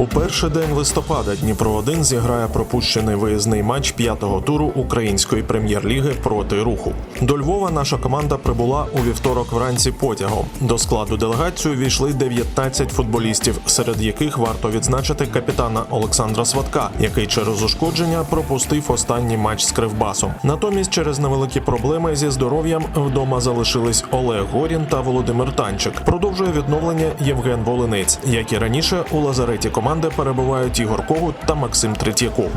У перший день листопада Дніпро 1 зіграє пропущений виїзний матч п'ятого туру української прем'єр-ліги проти руху. До Львова наша команда прибула у вівторок вранці потягом. До складу делегації війшли 19 футболістів, серед яких варто відзначити капітана Олександра Сватка, який через ушкодження пропустив останній матч з Кривбасом. Натомість, через невеликі проблеми зі здоров'ям вдома залишились Олег Горін та Володимир Танчик. Продовжує відновлення Євген Волинець. Як і раніше, у лазареті команди перебувають Ігор Когут та Максим Третьяков.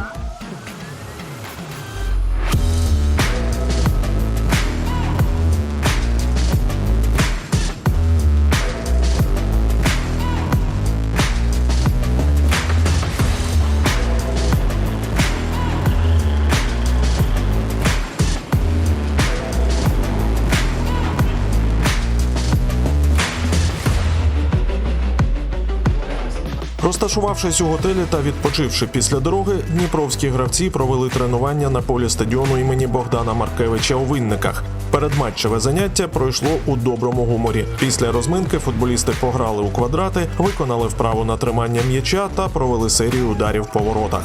Розташувавшись у готелі та відпочивши після дороги, дніпровські гравці провели тренування на полі стадіону імені Богдана Маркевича у Винниках. Передматчеве заняття пройшло у доброму гуморі. Після розминки футболісти пограли у квадрати, виконали вправу на тримання м'яча та провели серію ударів по воротах.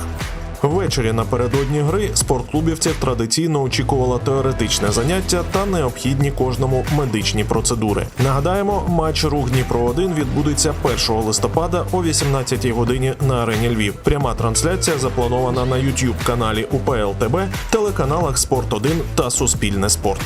Ввечері напередодні гри спортклубівців традиційно очікувало теоретичне заняття та необхідні кожному медичні процедури. Нагадаємо, матч рух Дніпро 1 відбудеться 1 листопада о 18 годині на арені Львів. Пряма трансляція запланована на youtube каналі УПЛ ТБ, телеканалах Спорт 1 та Суспільне Спорт.